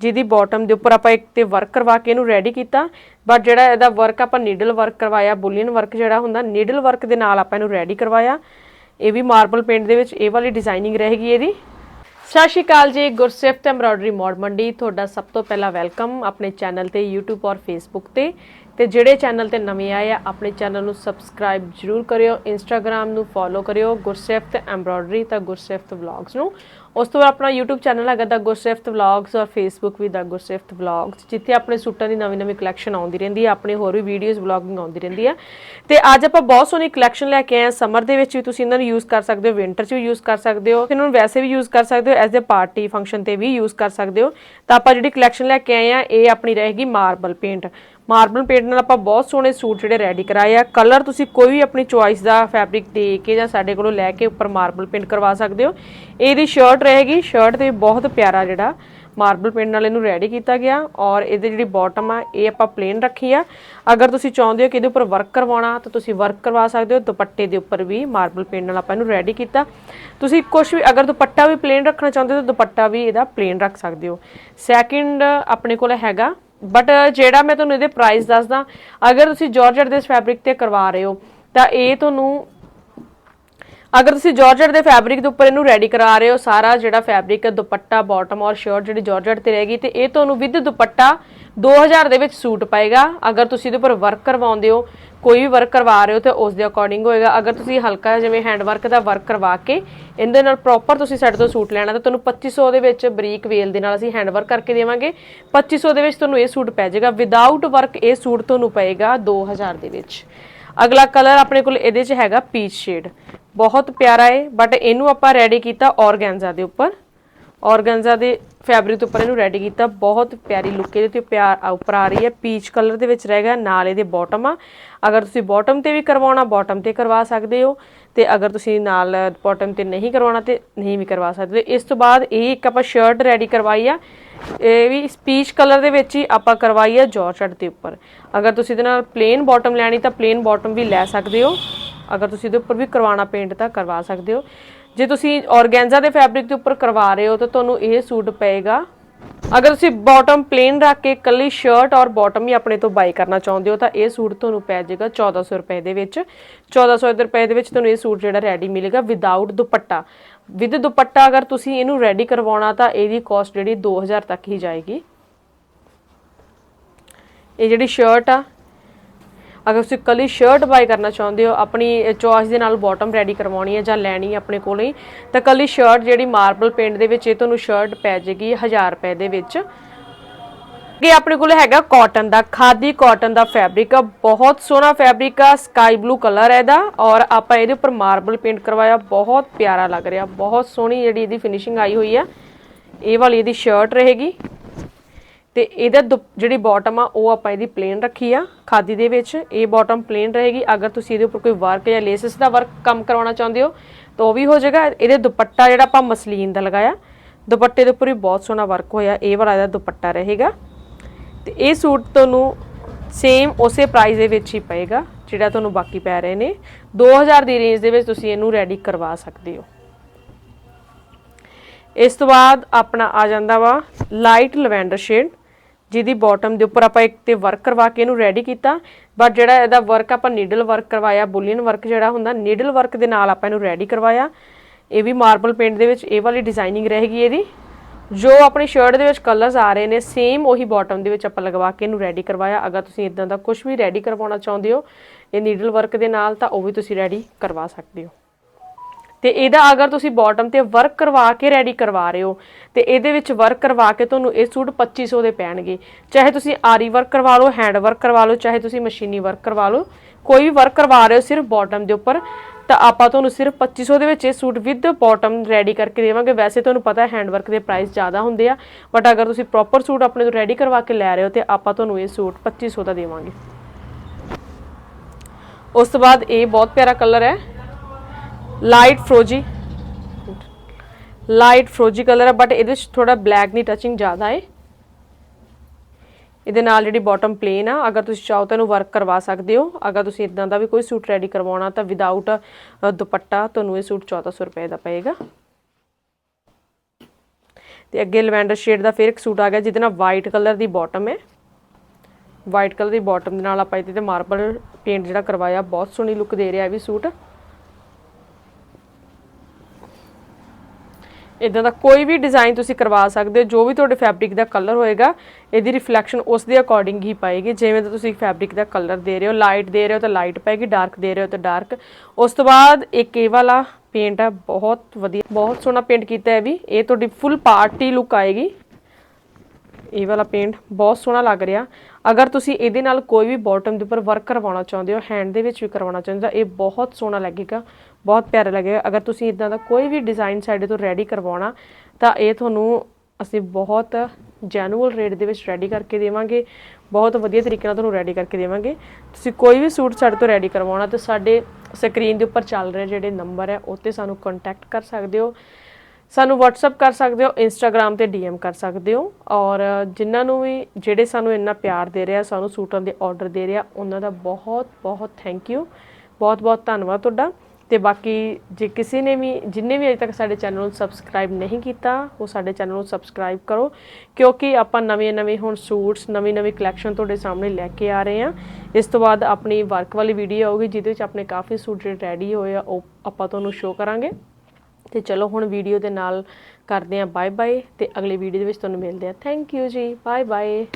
ਜਿਹਦੀ ਬਾਟਮ ਦੇ ਉੱਪਰ ਆਪਾਂ ਇੱਕ ਤੇ ਵਰਕ ਕਰਵਾ ਕੇ ਇਹਨੂੰ ਰੈਡੀ ਕੀਤਾ। ਬਟ ਜਿਹੜਾ ਇਹਦਾ ਵਰਕ ਆਪਾਂ ਨੀਡਲ ਵਰਕ ਕਰਵਾਇਆ ਬੁਲੀਅਨ ਵਰਕ ਜਿਹੜਾ ਹੁੰਦਾ ਨੀਡਲ ਵਰਕ ਦੇ ਨਾਲ ਆਪਾਂ ਇਹਨੂੰ ਰੈਡੀ ਕਰਵਾਇਆ। ਇਹ ਵੀ ਮਾਰਬਲ ਪੇਂਟ ਦੇ ਵਿੱਚ, ਇਹ ਵਾਲੀ ਡਿਜ਼ਾਈਨਿੰਗ ਰਹੇਗੀ ਇਹਦੀ। ਸਤਿ ਸ਼੍ਰੀ ਅਕਾਲ ਜੀ, ਗੁਰਸਿਫਤ ਐਮਬਰਾਇਡਰੀ ਮੋਡ ਮੰਡੀ। ਤੁਹਾਡਾ ਸਭ ਤੋਂ ਪਹਿਲਾਂ ਵੈਲਕਮ ਆਪਣੇ ਚੈਨਲ ਤੇ YouTube ਔਰ Facebook ਤੇ। ਤੇ ਜਿਹੜੇ ਚੈਨਲ ਤੇ ਨਵੇਂ ਆਏ ਆ, ਆਪਣੇ ਚੈਨਲ ਨੂੰ ਸਬਸਕ੍ਰਾਈਬ ਜਰੂਰ ਕਰਿਓ, Instagram ਨੂੰ ਫੋਲੋ ਕਰਿਓ, ਗੁਰਸਿਫਤ ਐਮਬਰਾਇਡਰੀ ਤਾਂ ਗੁਰਸਿਫਤ ਵਲੌਗਸ ਨੂੰ। ਉਸ ਤੋਂ ਬਾਅਦ ਆਪਣਾ YouTube ਚੈਨਲ ਹੈਗਾ ਦਾ ਗੁਰਸਿਫਤ ਵਲੌਗਸ ਔਰ Facebook ਵੀ ਦਾ ਗੁਰਸਿਫਤ ਵਲੌਗਸ ਜਿੱਥੇ ਆਪਣੇ ਸੂਟਾਂ ਦੀ ਨਵੀਂ ਨਵੀਂ ਕਲੈਕਸ਼ਨ ਆਉਂਦੀ ਰਹਿੰਦੀ ਹੈ ਆਪਣੇ ਹੋਰ ਵੀ ਵੀਡੀਓਜ਼ ਵਲੌਗਿੰਗ ਆਉਂਦੀ ਰਹਿੰਦੀ ਹੈ ਤੇ ਅੱਜ ਆਪਾਂ ਬਹੁਤ ਸੋਹਣੀ ਕਲੈਕਸ਼ਨ ਲੈ ਕੇ ਆਏ ਹਾਂ ਸਮਰ ਦੇ ਵਿੱਚ ਵੀ ਤੁਸੀਂ ਇਹਨਾਂ ਨੂੰ ਯੂਜ਼ ਕਰ ਸਕਦੇ ਹੋ ਵਿੰਟਰ 'ਚ ਵੀ ਯੂਜ਼ ਕਰ ਸਕਦੇ ਹੋ, ਇਹਨਾਂ ਨੂੰ ਵੈਸੇ ਵੀ ਯੂਜ਼ ਕਰ ਸਕਦੇ ਹੋ ਐਜ਼ ਅ ਪਾਰਟੀ ਫੰਕਸ਼ਨ ਤੇ ਵੀ ਯੂਜ਼ ਕਰ ਸਕਦੇ ਹੋ। ਤਾਂ ਆਪਾਂ ਜਿਹੜੀ ਕਲੈਕਸ਼ਨ ਲੈ ਕੇ ਆਏ ਆ, ਇਹ ਆਪਣੀ ਰਹੇਗੀ ਮਾਰਬਲ ਪੇਂਟ ਮਾਰਬਲ ਪੇਂਟ ਨਾਲ ਆਪਾਂ ਬਹੁਤ ਸੋਹਣੇ ਸੂਟ ਜਿਹੜੇ ਰੈਡੀ ਕਰਾਏ ਆ। ਕਲਰ ਤੁਸੀਂ ਕੋਈ ਵੀ ਆਪਣੀ ਚੁਆਇਸ ਦਾ ਫੈਬਰਿਕ ਦੇ ਕੇ ਜਾਂ ਸਾਡੇ ਕੋਲੋਂ ਲੈ ਕੇ ਉੱਪਰ ਮਾਰਬਲ ਪੇਂਟ ਕਰਵਾ ਸਕਦੇ ਹੋ। ਇਹਦੀ ਸ਼ਰਟ ਰਹੇਗੀ। ਸ਼ਰਟ ਤੇ ਬਹੁਤ ਪਿਆਰਾ ਜਿਹੜਾ ਮਾਰਬਲ ਪੇਂਟ ਨਾਲ ਇਹਨੂੰ ਰੈਡੀ ਕੀਤਾ ਗਿਆ। ਔਰ ਇਹਦੇ ਜਿਹੜੀ ਬਾਟਮ ਆ, ਇਹ ਆਪਾਂ ਪਲੇਨ ਰੱਖੀ ਆ। ਅਗਰ ਤੁਸੀਂ ਚਾਹੁੰਦੇ ਹੋ ਕਿ ਇਹਦੇ ਉੱਪਰ ਵਰਕ ਕਰਵਾਉਣਾ, ਤਾਂ ਤੁਸੀਂ ਵਰਕ ਕਰਵਾ ਸਕਦੇ ਹੋ। ਦੁਪੱਟੇ ਦੇ ਉੱਪਰ ਵੀ ਮਾਰਬਲ ਪੇਂਟ ਨਾਲ ਆਪਾਂ ਇਹਨੂੰ ਰੈਡੀ ਕੀਤਾ। ਤੁਸੀਂ ਕੁਝ ਵੀ, ਅਗਰ ਦੁਪੱਟਾ ਵੀ ਪਲੇਨ ਰੱਖਣਾ ਚਾਹੁੰਦੇ ਹੋ, ਤਾਂ ਦੁਪੱਟਾ ਵੀ ਇਹਦਾ ਪਲੇਨ ਰੱਖ ਸਕਦੇ ਹੋ। ਸੈਕਿੰਡ ਆਪਣੇ ਕੋਲ ਹੈਗਾ ਬਟ ਜਿਹੜਾ ਮੈਂ ਤੁਹਾਨੂੰ ਇਹਦੇ ਪ੍ਰਾਈਸ ਦੱਸਦਾ, ਅਗਰ ਤੁਸੀਂ ਜਾਰਜਟ ਦੇ ਫੈਬਰਿਕ ਤੇ ਕਰਵਾ ਰਹੇ ਹੋ, ਤਾਂ ਇਹ ਤੁਹਾਨੂੰ ਅਗਰ ਤੁਸੀਂ ਜਾਰਜਟ ਦੇ ਫੈਬਰਿਕ ਦੇ ਉੱਪਰ ਇਹਨੂੰ ਰੈਡੀ ਕਰਾ ਰਹੇ ਹੋ, ਸਾਰਾ ਜਿਹੜਾ ਫੈਬਰਿਕ ਹੈ, ਦੁਪੱਟਾ ਬਾਟਮ ਔਰ ਸ਼ਰਟ ਜਿਹੜੀ ਜਾਰਜਟ ਤੇ ਰਹੇਗੀ, ਤੇ ਇਹ ਤੁਹਾਨੂੰ ਵਿਦ ਦੁਪੱਟਾ 2000 ਦੇ ਵਿੱਚ ਸੂਟ ਪਏਗਾ। ਅਗਰ ਤੁਸੀਂ ਇਹਦੇ ਉੱਪਰ ਵਰਕ ਕਰਵਾਉਂਦੇ ਹੋ ਕੋਈ ਵੀ ਵਰਕ ਕਰਵਾ ਰਹੇ ਹੋ ਤੇ ਉਸ ਦੇ ਅਕੋਰਡਿੰਗ ਹੋਏਗਾ। ਅਗਰ ਤੁਸੀਂ ਹਲਕਾ ਜਿਵੇਂ ਹੈਂਡ ਵਰਕ ਦਾ ਵਰਕ ਕਰਵਾ ਕੇ ਇਹਦੇ ਨਾਲ ਪ੍ਰੋਪਰ ਤੁਸੀਂ ਸਾਡੇ ਤੋਂ ਸੂਟ ਲੈਣਾ, ਤਾਂ ਤੁਹਾਨੂੰ 2500 ਦੇ ਵਿੱਚ ਬਰੀਕ ਵੇਲ ਦੇ ਨਾਲ ਅਸੀਂ ਹੈਂਡ ਵਰਕ ਕਰਕੇ ਦੇਵਾਂਗੇ। 2500 ਦੇ ਵਿੱਚ ਤੁਹਾਨੂੰ ਇਹ ਸੂਟ ਪੈ ਜਾਏਗਾ। ਵਿਦਆਊਟ ਵਰਕ ਇਹ ਸੂਟ ਤੁਹਾਨੂੰ ਪਏਗਾ 2000 ਦੇ ਵਿੱਚ। ਅਗਲਾ ਕਲਰ ਆਪਣੇ ਕੋਲ ਇਹਦੇ 'ਚ ਹੈਗਾ ਪੀਚ ਸ਼ੇਡ ਬਹੁਤ ਪਿਆਰਾ ਹੈ ਬਟ ਇਹਨੂੰ ਆਪਾਂ ਰੈਡੀ ਕੀਤਾ ਔਰਗੈਂਜ਼ਾ ਦੇ ਉੱਪਰ। ਔਰਗੈਂਜ਼ਾ ਦੇ ਫੈਬਰਿਕ ਦੇ ਉੱਪਰ ਇਹਨੂੰ ਰੈਡੀ ਕੀਤਾ। ਬਹੁਤ ਪਿਆਰੀ ਲੁੱਕ ਇਹਦੇ ਤੇ ਪਿਆਰ ਉੱਪਰ ਆ ਰਹੀ ਹੈ। ਪੀਚ ਕਲਰ ਦੇ ਵਿੱਚ ਰਹੇਗਾ ਨਾਲ ਇਹਦੇ ਬਾਟਮ ਆ। ਅਗਰ ਤੁਸੀਂ ਬਾਟਮ ਤੇ ਵੀ ਕਰਵਾਉਣਾ ਬਾਟਮ ਤੇ ਕਰਵਾ ਸਕਦੇ ਹੋ। ਤੇ ਅਗਰ ਤੁਸੀਂ ਨਾਲ ਬਾਟਮ ਤੇ ਨਹੀਂ ਕਰਵਾਉਣਾ ਤੇ ਨਹੀਂ ਵੀ ਕਰਵਾ ਸਕਦੇ। ਇਸ ਤੋਂ ਬਾਅਦ ਇਹ ਇੱਕ ਆਪਾਂ ਸ਼ਰਟ ਰੈਡੀ ਕਰਵਾਈ ਆ। ਇਹ ਵੀ ਪੀਚ ਕਲਰ ਦੇ ਵਿੱਚ ਹੀ ਆਪਾਂ ਕਰਵਾਈ ਆ ਜਾਰਜਟ ਦੇ ਉੱਪਰ। ਅਗਰ ਤੁਸੀਂ ਇਹਦੇ ਨਾਲ ਪਲੇਨ ਬਾਟਮ ਲੈਣੀ ਤਾਂ ਪਲੇਨ ਬਾਟਮ ਵੀ ਲੈ ਸਕਦੇ ਹੋ। ਅਗਰ ਤੁਸੀਂ ਇਹਦੇ ਉੱਪਰ ਵੀ ਕਰਵਾਉਣਾ ਪੇਂਟ ਤਾਂ ਕਰਵਾ ਸਕਦੇ ਹੋ। ਜੇ ਤੁਸੀਂ ਔਰਗੈਂਜ਼ਾ ਦੇ ਫੈਬਰਿਕ ਦੇ ਉੱਪਰ ਕਰਵਾ ਰਹੇ ਹੋ, ਤਾਂ ਤੁਹਾਨੂੰ ਇਹ ਸੂਟ ਪਏਗਾ। ਅਗਰ ਤੁਸੀਂ ਬਾਟਮ ਪਲੇਨ ਰੱਖ ਕੇ ਕੱਲੀ ਸ਼ਰਟ ਔਰ ਬਾਟਮ ਹੀ ਆਪਣੇ ਤੋਂ ਬਾਈ ਕਰਨਾ ਚਾਹੁੰਦੇ ਹੋ, ਤਾਂ ਇਹ ਸੂਟ ਤੁਹਾਨੂੰ ਪੈ ਜਾਏਗਾ 1400 ਰੁਪਏ ਦੇ ਵਿੱਚ। 1400 ਰੁਪਏ ਦੇ ਵਿੱਚ ਤੁਹਾਨੂੰ ਇਹ ਸੂਟ ਜਿਹੜਾ ਰੈਡੀ ਮਿਲੇਗਾ ਵਿਦਆਊਟ ਦੁਪੱਟਾ। ਵਿਦ ਦੁਪੱਟਾ ਅਗਰ ਤੁਸੀਂ ਇਹਨੂੰ ਰੈਡੀ ਕਰਵਾਉਣਾ, ਤਾਂ ਇਹਦੀ ਕਾਸਟ ਜਿਹੜੀ 2000 ਤੱਕ ਹੀ ਜਾਏਗੀ। ਇਹ ਜਿਹੜੀ ਸ਼ਰਟ ਆ ਅਗਰ ਤੁਸੀਂ ਕੱਲੀ ਸ਼ਰਟ ਬਾਈ ਕਰਨਾ ਚਾਹੁੰਦੇ ਹੋ, ਆਪਣੀ ਚੋਇਸ ਦੇ ਨਾਲ ਬਾਟਮ ਰੈਡੀ ਕਰਵਾਉਣੀ ਹੈ ਜਾਂ ਲੈਣੀ ਹੈ ਆਪਣੇ ਕੋਲ ਹੀ, ਤਾਂ ਕੱਲੀ ਸ਼ਰਟ ਜਿਹੜੀ ਮਾਰਬਲ ਪੇਂਟ ਦੇ ਵਿੱਚ, ਇਹ ਤੁਹਾਨੂੰ ਸ਼ਰਟ ਪੈ ਜਾਏਗੀ 1000 ਰੁਪਏ ਦੇ ਵਿੱਚ। ਇਹ ਆਪਣੇ ਕੋਲ ਹੈਗਾ ਕਾਟਨ ਦਾ, ਖਾਦੀ ਕਾਟਨ ਦਾ ਫੈਬਰਿਕ ਆ ਬਹੁਤ ਸੋਹਣਾ ਫੈਬਰਿਕ ਆ ਸਕਾਈ ਬਲੂ ਕਲਰ ਹੈ ਇਹਦਾ, ਔਰ ਆਪਾਂ ਇਹਦੇ ਉੱਪਰ ਮਾਰਬਲ ਪੇਂਟ ਕਰਵਾਇਆ, ਬਹੁਤ ਪਿਆਰਾ ਲੱਗ ਰਿਹਾ, ਬਹੁਤ ਸੋਹਣੀ ਜਿਹੜੀ ਇਹਦੀ ਫਿਨਿਸ਼ਿੰਗ ਆਈ ਹੋਈ ਆ ਇਹ ਵਾਲੀ ਇਹਦੀ ਸ਼ਰਟ ਰਹੇਗੀ। ਤੇ ਇਹਦਾ ਦੁਪ- ਜਿਹੜੀ ਬਾਟਮ ਆ, ਉਹ ਆਪਾਂ ਇਹਦੀ ਪਲੇਨ ਰੱਖੀ ਆ। ਖਾਦੀ ਦੇ ਵਿੱਚ ਇਹ ਬਾਟਮ ਪਲੇਨ ਰਹੇਗੀ। ਅਗਰ ਤੁਸੀਂ ਇਹਦੇ ਉੱਪਰ ਕੋਈ ਵਰਕ ਜਾਂ ਲੇਸਸ ਦਾ ਵਰਕ ਕੰਮ ਕਰਵਾਉਣਾ ਚਾਹੁੰਦੇ ਹੋ, ਤਾਂ ਉਹ ਵੀ ਹੋ ਜਾਏਗਾ। ਇਹਦੇ ਦੁਪੱਟਾ ਜਿਹੜਾ ਆਪਾਂ ਮਸਲੀਨ ਦਾ ਲਗਾਇਆ, ਦੁਪੱਟੇ ਦੇ ਉੱਪਰ ਵੀ ਬਹੁਤ ਸੋਹਣਾ ਵਰਕ ਹੋਇਆ। ਇਹ ਵਾਲਾ ਇਹਦਾ ਦੁਪੱਟਾ ਰਹੇਗਾ। ਤੇ ਇਹ ਸੂਟ ਤੁਹਾਨੂੰ ਸੇਮ ਉਸੇ ਪ੍ਰਾਈਸ ਦੇ ਵਿੱਚ ਹੀ ਪਏਗਾ, ਜਿਹੜਾ ਤੁਹਾਨੂੰ ਬਾਕੀ ਪੈ ਰਹੇ ਨੇ। 2000 ਦੀ ਰੇਂਜ ਦੇ ਵਿੱਚ ਤੁਸੀਂ ਇਹਨੂੰ ਰੈਡੀ ਕਰਵਾ ਸਕਦੇ ਹੋ। ਇਸ ਤੋਂ ਬਾਅਦ ਆਪਣਾ ਆ ਜਾਂਦਾ ਵਾ ਲਾਈਟ ਲਵੈਂਡਰ ਸ਼ੇਡ ਜਿਹਦੀ ਬਾਟਮ ਦੇ ਉੱਪਰ ਆਪਾਂ ਇੱਕ ਤੇ ਵਰਕ ਕਰਵਾ ਕੇ ਇਹਨੂੰ ਰੈਡੀ ਕੀਤਾ। ਬਟ ਜਿਹੜਾ ਇਹਦਾ ਵਰਕ ਆਪਾਂ ਨੀਡਲ ਵਰਕ ਕਰਵਾਇਆ ਬੁਲੀਅਨ ਵਰਕ ਜਿਹੜਾ ਹੁੰਦਾ ਨੀਡਲ ਵਰਕ ਦੇ ਨਾਲ ਆਪਾਂ ਇਹਨੂੰ ਰੈਡੀ ਕਰਵਾਇਆ। ਇਹ ਵੀ ਮਾਰਬਲ ਪੇਂਟ ਦੇ ਵਿੱਚ, ਇਹ ਵਾਲੀ ਡਿਜ਼ਾਈਨਿੰਗ ਰਹੇਗੀ ਇਹਦੀ। ਜੋ ਆਪਣੀ ਸ਼ਰਟ ਦੇ ਵਿੱਚ ਕਲਰਸ ਆ ਰਹੇ ਨੇ ਸੇਮ ਉਹੀ ਬਾਟਮ ਦੇ ਵਿੱਚ ਆਪਾਂ ਲਗਵਾ ਕੇ ਇਹਨੂੰ ਰੈਡੀ ਕਰਵਾਇਆ। ਅਗਰ ਤੁਸੀਂ ਇਦਾਂ ਦਾ ਕੁਝ ਵੀ ਰੈਡੀ ਕਰਵਾਉਣਾ ਚਾਹੁੰਦੇ ਹੋ, ਇਹ ਨੀਡਲ ਵਰਕ ਦੇ ਨਾਲ, ਤਾਂ ਉਹ ਵੀ ਤੁਸੀਂ ਰੈਡੀ ਕਰਵਾ ਸਕਦੇ ਹੋ। ਤੇ ਇਹਦਾ ਅਗਰ ਤੁਸੀਂ ਬਾਟਮ ਤੇ ਵਰਕ ਕਰਵਾ ਕੇ ਰੈਡੀ ਕਰਵਾ ਰਹੇ ਹੋ, ਤੇ ਇਹਦੇ ਵਿੱਚ ਵਰਕ ਕਰਵਾ ਕੇ ਤੁਹਾਨੂੰ ਇਹ ਸੂਟ 2500 ਦੇ ਪੈਣਗੇ। ਚਾਹੇ ਤੁਸੀਂ ਆਰੀ ਵਰਕ ਕਰਵਾ ਲਓ ਹੈਂਡ ਵਰਕ ਕਰਵਾ ਲਓ, ਚਾਹੇ ਤੁਸੀਂ ਮਸ਼ੀਨੀ ਵਰਕ ਕਰਵਾ ਲਓ, ਕੋਈ ਵੀ ਵਰਕ ਕਰਵਾ ਰਹੇ ਹੋ ਸਿਰਫ ਬਾਟਮ ਦੇ ਉੱਪਰ, ਤਾਂ ਆਪਾਂ ਤੁਹਾਨੂੰ ਸਿਰਫ 2500 ਦੇ ਵਿੱਚ ਇਹ ਸੂਟ ਵਿਦ ਬਾਟਮ ਰੈਡੀ ਕਰਕੇ ਦੇਵਾਂਗੇ। ਵੈਸੇ ਤੁਹਾਨੂੰ ਪਤਾ ਹੈ ਹੈਂਡ ਵਰਕ ਦੇ ਪ੍ਰਾਈਸ ਜ਼ਿਆਦਾ ਹੁੰਦੇ ਆ ਬਟ ਅਗਰ ਤੁਸੀਂ ਪ੍ਰੋਪਰ ਸੂਟ ਆਪਣੇ ਤੋਂ ਰੈਡੀ ਕਰਵਾ ਕੇ ਲੈ ਰਹੇ ਹੋ, ਤੇ ਆਪਾਂ ਤੁਹਾਨੂੰ ਇਹ ਸੂਟ 2500 ਦਾ ਦੇਵਾਂਗੇ। ਉਸ ਤੋਂ ਬਾਅਦ ਇਹ ਬਹੁਤ ਪਿਆਰਾ ਕਲਰ ਹੈ। ਲਾਈਟ ਫਰੋਜੀ ਲਾਈਟ ਫਰੋਜੀ ਕਲਰ ਹੈ ਬਟ ਇਹਦੇ ਵਿੱਚ ਥੋੜਾ ਬਲੈਕ ਦੀ ਟਚਿੰਗ ਜ਼ਿਆਦਾ ਹੈ ਇਹਦੇ ਨਾਲ ਜਿਹੜੀ ਬਾਟਮ ਪਲੇਨ ਆ, ਅਗਰ ਤੁਸੀਂ ਚਾਹੋ ਤਾਂ ਇਹਨੂੰ ਵਰਕ ਕਰਵਾ ਸਕਦੇ ਹੋ। ਅਗਰ ਤੁਸੀਂ ਇਦਾਂ ਦਾ ਵੀ ਕੋਈ ਸੂਟ ਰੈਡੀ ਕਰਵਾਉਣਾ ਤਾਂ ਵਿਦਆਊਟ ਦੁਪੱਟਾ ਤੁਹਾਨੂੰ ਇਹ ਸੂਟ 1400 ਰੁਪਏ ਦਾ ਪਏਗਾ। ਤੇ ਅੱਗੇ ਲਵੈਂਡਰ ਸ਼ੇਡ ਦਾ ਫਿਰ ਇੱਕ ਸੂਟ ਆ ਗਿਆ, ਜਿਹਦੇ ਨਾਲ ਵਾਈਟ ਕਲਰ ਦੀ ਬਾਟਮ ਹੈ ਵਾਈਟ ਕਲਰ ਦੀ ਬਾਟਮ ਦੇ ਨਾਲ ਆਪਾਂ ਇਹਦੇ ਤੇ ਮਾਰਬਲ ਪੇਂਟ ਜਿਹੜਾ ਕਰਵਾਇਆ, ਬਹੁਤ ਸੋਹਣੀ ਲੁੱਕ ਦੇ ਰਿਹਾ ਇਹ ਵੀ ਸੂਟ ਇਦਾਂ ਦਾ ਕੋਈ ਵੀ ਡਿਜ਼ਾਈਨ ਤੁਸੀਂ ਕਰਵਾ ਸਕਦੇ ਹੋ, ਜੋ ਵੀ ਤੁਹਾਡੇ ਫੈਬਰਿਕ ਦਾ ਕਲਰ ਹੋਏਗਾ, ਇਹਦੀ ਰਿਫਲੈਕਸ਼ਨ ਉਸ ਦੇ ਅਕੋਰਡਿੰਗ ਹੀ ਪਾਏਗੀ। ਜਿਵੇਂ ਦਾ ਤੁਸੀਂ ਫੈਬਰਿਕ ਦਾ ਕਲਰ ਦੇ ਰਹੇ ਹੋ ਲਾਈਟ ਦੇ ਰਹੇ ਹੋ ਤਾਂ ਲਾਈਟ ਪਾਏਗੀ ਡਾਰਕ ਦੇ ਰਹੇ ਹੋ ਤਾਂ ਡਾਰਕ ਉਸ ਤੋਂ ਬਾਅਦ ਇੱਕ ਇਹ ਵਾਲਾ ਪੇਂਟ ਹੈ ਬਹੁਤ ਵਧੀਆ, ਬਹੁਤ ਸੋਹਣਾ ਪੇਂਟ ਕੀਤਾ ਹੈ ਵੀ। ਇਹ ਤੁਹਾਡੀ ਫੁੱਲ ਪਾਰਟੀ ਲੁੱਕ ਆਏਗੀ। ਇਹ ਵਾਲਾ ਪੇਂਟ ਬਹੁਤ ਸੋਹਣਾ ਲੱਗ ਰਿਹਾ। ਅਗਰ ਤੁਸੀਂ ਇਹਦੇ ਨਾਲ ਕੋਈ ਵੀ ਬਾਟਮ ਦੇ ਉੱਪਰ ਵਰਕ ਕਰਵਾਉਣਾ ਚਾਹੁੰਦੇ ਹੋ ਹੈਂਡ ਦੇ ਵਿੱਚ ਵੀ ਕਰਵਾਉਣਾ ਚਾਹੁੰਦੇ ਹੋ, ਤਾਂ ਇਹ ਬਹੁਤ ਸੋਹਣਾ ਲੱਗੇਗਾ, ਬਹੁਤ ਪਿਆਰਾ ਲੱਗੇਗਾ। ਅਗਰ ਤੁਸੀਂ ਇਦਾਂ ਦਾ ਕੋਈ ਵੀ ਡਿਜ਼ਾਈਨ ਸਾਡੇ ਤੋਂ ਰੈਡੀ ਕਰਵਾਉਣਾ, ਤਾਂ ਇਹ ਤੁਹਾਨੂੰ ਅਸੀਂ ਬਹੁਤ ਜੈਨੂਅਲ ਰੇਟ ਦੇ ਵਿੱਚ ਰੈਡੀ ਕਰਕੇ ਦੇਵਾਂਗੇ, ਬਹੁਤ ਵਧੀਆ ਤਰੀਕੇ ਨਾਲ ਤੁਹਾਨੂੰ ਰੈਡੀ ਕਰਕੇ ਦੇਵਾਂਗੇ। ਤੁਸੀਂ ਕੋਈ ਵੀ ਸੂਟ ਸਾਡੇ ਤੋਂ ਰੈਡੀ ਕਰਵਾਉਣਾ, ਤਾਂ ਸਾਡੇ ਸਕਰੀਨ ਦੇ ਉੱਪਰ ਚੱਲ ਰਹੇ ਜਿਹੜੇ ਨੰਬਰ ਹੈ, ਉਹ 'ਤੇ ਸਾਨੂੰ ਕੰਟੈਕਟ ਕਰ ਸਕਦੇ ਹੋ। ਸਾਨੂੰ WhatsApp ਕਰ ਸਕਦੇ ਹੋ, Instagram ਤੇ DM ਕਰ ਸਕਦੇ ਹੋ ਔਰ ਜਿਨ੍ਹਾਂ ਨੂੰ ਵੀ, ਜਿਹੜੇ ਸਾਨੂੰ ਇੰਨਾ ਪਿਆਰ ਦੇ ਰਿਹਾ, ਸਾਨੂੰ ਸੂਟਾਂ ਦੇ ਆਰਡਰ ਦੇ ਰਿਹਾ, ਉਹਨਾਂ ਦਾ ਬਹੁਤ ਬਹੁਤ ਥੈਂਕ ਯੂ ਬਹੁਤ ਬਹੁਤ ਧੰਨਵਾਦ ਤੁਹਾਡਾ। ਤੇ ਬਾਕੀ ਜੇ ਕਿਸੇ ਨੇ ਵੀ, ਜਿੰਨੇ ਵੀ ਅਜੇ ਤੱਕ ਸਾਡੇ ਚੈਨਲ ਨੂੰ ਸਬਸਕ੍ਰਾਈਬ ਨਹੀਂ ਕੀਤਾ, ਉਹ ਸਾਡੇ ਚੈਨਲ ਨੂੰ ਸਬਸਕ੍ਰਾਈਬ ਕਰੋ, ਕਿਉਂਕਿ ਆਪਾਂ ਨਵੇਂ-ਨਵੇਂ ਹੁਣ ਸੂਟਸ ਨਵੀਂ-ਨਵੀਂ ਕਲੈਕਸ਼ਨ ਤੁਹਾਡੇ ਸਾਹਮਣੇ ਲੈ ਕੇ ਆ ਰਹੇ ਹਾਂ। ਇਸ ਤੋਂ ਬਾਅਦ ਆਪਣੀ ਵਰਕ ਵਾਲੀ ਵੀਡੀਓ ਆਊਗੀ, ਜਿਹਦੇ ਵਿੱਚ ਆਪਣੇ ਕਾਫੀ ਸੂਟ ਜਿਹੜੇ ਰੈਡੀ ਹੋਏ ਆ, ਉਹ ਆਪਾਂ ਤੁਹਾਨੂੰ ਸ਼ੋਅ ਕਰਾਂਗੇ। ਤੇ ਚਲੋ ਹੁਣ ਵੀਡੀਓ ਦੇ ਨਾਲ ਕਰਦੇ ਹਾਂ ਬਾਏ ਬਾਏ ਤੇ ਅਗਲੀ ਵੀਡੀਓ ਦੇ ਵਿੱਚ ਤੁਹਾਨੂੰ ਮਿਲਦੇ ਹਾਂ। Thank you ji bye bye